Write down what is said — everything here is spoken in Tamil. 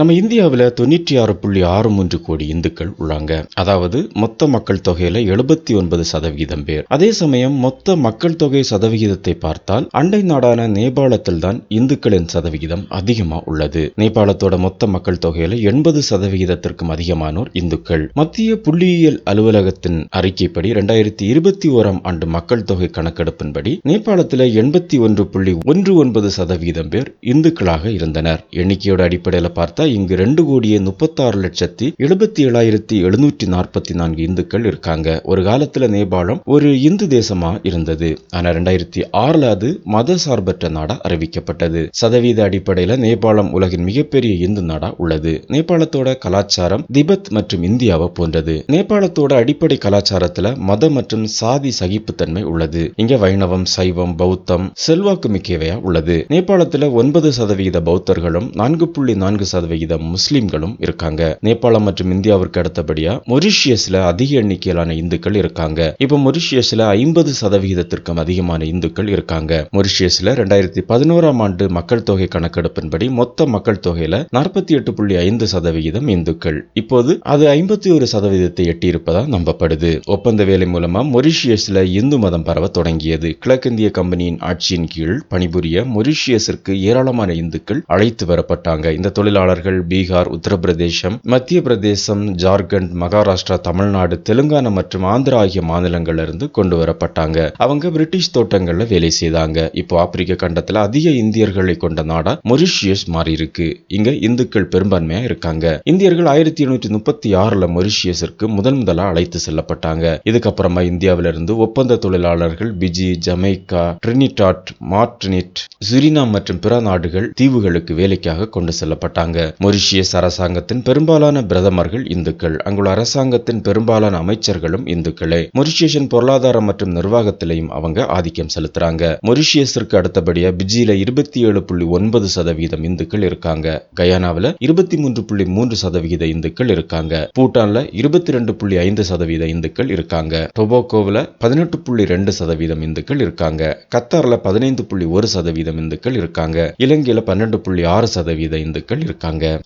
நம்ம இந்தியாவில் தொண்ணூற்றி ஆறு புள்ளி ஆறு மூன்று கோடி இந்துக்கள் உள்ளாங்க. அதாவது மொத்த மக்கள் தொகையில எழுபத்தி ஒன்பது சதவிகிதம் பேர். அதே சமயம் மொத்த மக்கள் தொகை சதவிகிதத்தை பார்த்தால் அண்டை நாடான நேபாளத்தில் தான் இந்துக்களின் சதவிகிதம் அதிகமா உள்ளது. நேபாளத்தோட மொத்த மக்கள் தொகையில எண்பது சதவிகிதத்திற்கும் அதிகமானோர் இந்துக்கள். மத்திய புள்ளியியல் அலுவலகத்தின் அறிக்கைப்படி இரண்டாயிரத்தி இருபத்தி ஓராம் ஆண்டு மக்கள் தொகை கணக்கெடுப்பின்படி நேபாளத்தில் எண்பத்தி ஒன்று புள்ளி ஒன்று ஒன்பது சதவிகிதம் பேர் இந்துக்களாக இருந்தனர். எண்ணிக்கையோட அடிப்படையில் பார்த்தா இங்கு ரெண்டு கோடியே முப்பத்தாறு லட்சத்தி எழுபத்தி ஏழாயிரத்தி எழுநூற்றி நாற்பத்தி நான்கு இந்துக்கள் இருக்காங்க. ஒரு காலத்துல நேபாளம் ஒரு இந்து தேசமா இருந்தது. ஆனா ரெண்டாயிரத்தி ஆறுல அது மத சார்பற்ற நாடா அறிவிக்கப்பட்டது. சதவீத அடிப்படையில நேபாளம் உலகின் மிகப்பெரிய இந்து நாடா உள்ளது. நேபாளத்தோட கலாச்சாரம் திபெத் மற்றும் இந்தியாவை போன்றது. நேபாளத்தோட அடிப்படை கலாச்சாரத்துல மத மற்றும் சாதி சகிப்புத்தன்மை உள்ளது. இங்க வைணவம் சைவம் பௌத்தம் செல்வாக்கு மிக்கவையா உள்ளது. நேபாளத்துல ஒன்பது சதவீத பௌத்தர்களும் நான்கு புள்ளி நான்கு சதவிகித முஸ்லிம்களும் இருக்காங்க. நேபாளம் மற்றும் இந்தியாவிற்கு அடுத்தபடியா மொரிஷியஸ்ல அதிக எண்ணிக்கையிலான இந்துக்கள் இருக்காங்க. இப்ப மொரிஷியஸ்ல ஐம்பது சதவிகிதத்திற்கும் அதிகமான இந்துக்கள் இருக்காங்க. மொரிஷியஸ்ல ரெண்டாயிரத்தி பதினோராம் ஆண்டு மக்கள் தொகை கணக்கெடுப்பின்படி மொத்த மக்கள் தொகையில நாற்பத்தி எட்டு புள்ளி ஐந்து சதவிகிதம் இந்துக்கள். இப்போது அது ஐம்பத்தி ஒரு சதவீதத்தை எட்டியிருப்பதா நம்பப்படுது. ஒப்பந்த வேலை மூலமா மொரிஷியஸ்ல இந்து மதம் பரவ தொடங்கியது. கிழக்கிந்திய கம்பெனியின் ஆட்சியின் கீழ் பணிபுரிய மொரிஷியஸிற்கு ஏராளமான இந்துக்கள் அழைத்து வரப்பட்டாங்க. இந்த தொழிலாளர்கள் பீகார் உத்தரப்பிரதேசம் மத்திய பிரதேசம் ஜார்க்கண்ட் மகாராஷ்டிரா தமிழ்நாடு தெலுங்கானா மற்றும் ஆந்திரா ஆகிய மாநிலங்கள்ல இருந்து கொண்டு வரப்பட்டாங்க அவங்க பிரிட்டிஷ் தோட்டங்கள்ல வேலை செய்தாங்க. இப்போ ஆப்பிரிக்க கண்டத்துல அதிக இந்தியர்களை கொண்ட நாடா மொரிஷியஸ் மாறி இருக்கு. இங்க இந்துக்கள் பெரும்பான்மையா இருக்காங்க. இந்தியர்கள் ஆயிரத்தி எண்ணூற்றி முப்பத்தி ஆறுல மொரிஷியஸிற்கு முதன் முதலா அழைத்து செல்லப்பட்டாங்க. இதுக்கப்புறமா இந்தியாவில இருந்து ஒப்பந்த தொழிலாளர்கள் Fiji Jamaica Trinidad Martinique Suriname மற்றும் பிற நாடுகள் தீவுகளுக்கு வேலைக்காக கொண்டு செல்லப்பட்டாங்க. மொரிஷியஸ் அரசாங்கத்தின் பெரும்பாலான பிரதமர்கள் இந்துக்கள். அங்குள்ள அரசாங்கத்தின் பெரும்பாலான அமைச்சர்களும் இந்துக்களே. மொரிஷியஸின் பொருளாதாரம் மற்றும் நிர்வாகத்திலையும் அவங்க ஆதிக்கம் செலுத்துறாங்க. மொரிஷியஸிற்கு அடுத்தபடியா பிஜியில இருபத்தி ஏழு புள்ளி ஒன்பது சதவீதம் இந்துக்கள் இருக்காங்க. கயானாவில் இருபத்தி மூன்று புள்ளி மூன்று சதவீத இந்துக்கள் இருக்காங்க. பூட்டான்ல இருபத்தி ரெண்டு புள்ளி ஐந்து சதவீத இந்துக்கள் இருக்காங்க. டொபாக்கோவில் பதினெட்டு புள்ளி ரெண்டு சதவீதம் இந்துக்கள் இருக்காங்க. கத்தார்ல பதினைந்து புள்ளி ஒரு சதவீதம் இந்துக்கள் இருக்காங்க. இலங்கையில பன்னெண்டு புள்ளி ஆறு சதவீத இந்துக்கள் இருக்காங்க. வச்சிருக்காங்க.